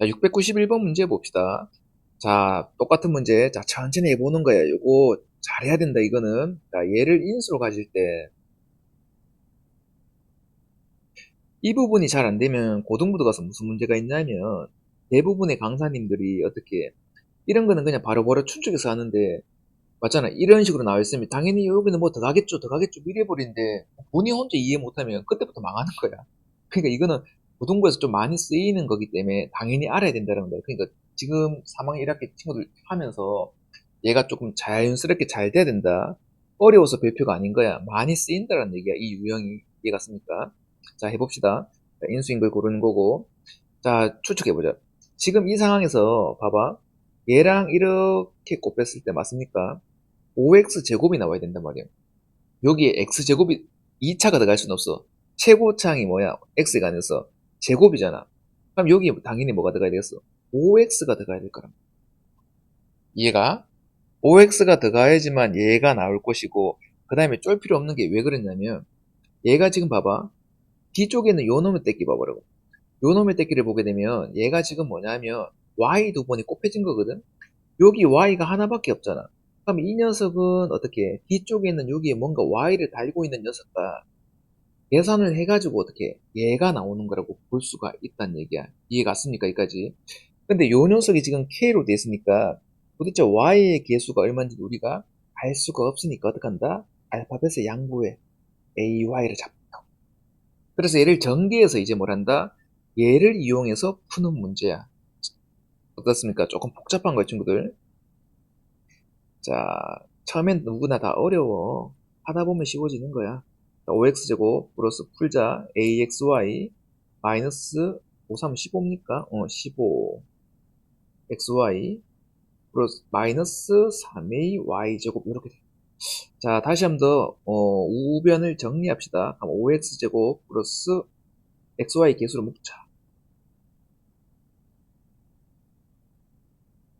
자, 691번 문제 봅시다. 자, 똑같은 문제. 자, 천천히 해보는 거야. 요거 잘해야 된다, 이거는. 자, 얘를 인수로 가질 때. 이 부분이 잘 안 되면 고등부도 가서 무슨 문제가 있냐면 대부분의 강사님들이 어떻게 이런 거는 그냥 바로바로 추측해서 하는데 맞잖아. 이런 식으로 나와 있으면 당연히 여기는 뭐 더 가겠죠, 더 가겠죠, 미래 버리는데 본인 혼자 이해 못하면 그때부터 망하는 거야. 그러니까 이거는 고등부에서 좀 많이 쓰이는 거기 때문에 당연히 알아야 된다는 거야. 그러니까 지금 3학년 1학기 친구들 하면서 얘가 조금 자연스럽게 잘 돼야 된다. 어려워서 별표가 아닌 거야. 많이 쓰인다는 얘기야. 이 유형이 이해 갔습니까? 자 해봅시다. 자, 인수인 걸 고르는 거고. 자 추측해보자. 지금 이 상황에서 봐봐. 얘랑 이렇게 곱했을 때 맞습니까? 5x 제곱이 나와야 된단 말이야. 여기에 x 제곱이 2차가 들어갈 수는 없어. 최고차항이 뭐야? x가 아니어서 제곱이잖아. 그럼 여기 당연히 뭐가 들어가야 되겠어? 5x가 들어가야 될 거란 말이야. 얘가? 5x가 들어가야지만 얘가 나올 것이고 그 다음에 쫄 필요 없는 게 왜 그랬냐면 얘가 지금 봐봐. 뒤쪽에는 요 놈의 떼기 봐보라고. 요 놈의 떼기를 보게 되면 얘가 지금 뭐냐면 y 두 번이 곱해진 거거든? 여기 y가 하나밖에 없잖아. 그럼 이 녀석은 어떻게 뒤쪽에 있는 여기에 뭔가 y를 달고 있는 녀석과 계산을 해가지고 어떻게 얘가 나오는 거라고 볼 수가 있다는 얘기야 이해 갔습니까 여기까지 근데 요 녀석이 지금 k로 돼 있으니까 도대체 y의 개수가 얼마인지 우리가 알 수가 없으니까 어떡한다? 알파벳의 양보에 a, y를 잡다. 그래서 얘를 전개해서 이제 뭘 한다? 얘를 이용해서 푸는 문제야. 어떻습니까? 조금 복잡한 거예요, 친구들. 자, 처음엔 누구나 다 어려워. 하다 보면 쉬워지는 거야. 5x제곱 플러스 풀자 axy 마이너스 5, 3, 15입니까? 어, 15 xy 플러스 마이너스 3a y제곱 이렇게 돼. 자 다시 한 번 더 어, 우변을 정리합시다. 5x제곱 플러스 xy 개수를 묶자.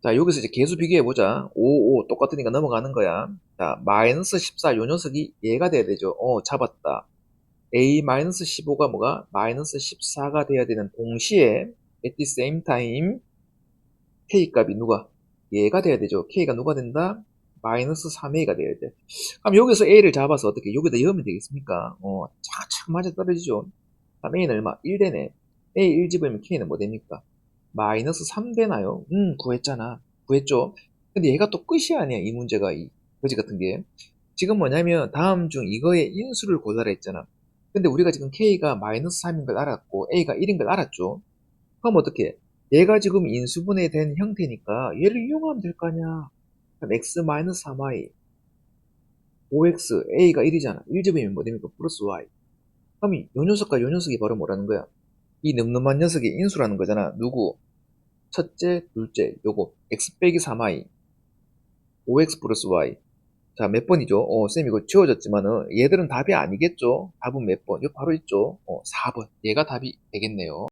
자 여기서 이제 개수 비교해보자. 5, 5 똑같으니까 넘어가는 거야. 자 마이너스 14 요 녀석이 얘가 돼야 되죠. 어 잡았다. a 마이너스 15가 뭐가? 마이너스 14가 돼야 되는 동시에 at the same time k 값이 누가? 얘가 돼야 되죠. k가 누가 된다? 마이너스 3a가 돼야 돼. 그럼 여기서 a를 잡아서 어떻게 여기다 넣으면 되겠습니까? 어, 착착 맞아 떨어지죠. 그럼 a는 얼마? 1 되네. a 1 집으면 k는 뭐 됩니까? 마이너스 3 되나요? 음, 구했잖아. 구했죠. 근데 얘가 또 끝이 아니야. 이 문제가 이 거지 같은 게. 지금 뭐냐면 다음 중 이거의 인수를 골라라 했잖아. 근데 우리가 지금 k가 마이너스 3인 걸 알았고 a가 1인 걸 알았죠. 그럼 어떻게? 얘가 지금 인수분해 된 형태니까 얘를 이용하면 될 거 아니야. 그럼 x-3y 5x a가 1이잖아. 1집이면 뭐 됩니까? 플러스 y. 그럼 이 녀석과 요 녀석이 바로 뭐라는 거야? 이 늠름한 녀석의 인수라는 거잖아. 누구? 첫째, 둘째, 요거 x 빼기 3y 5x 플러스 y 자, 몇 번이죠? 어, 쌤 이거 지워졌지만은 얘들은 답이 아니겠죠? 답은 몇 번? 이거 바로 있죠? 어, 4번. 얘가 답이 되겠네요.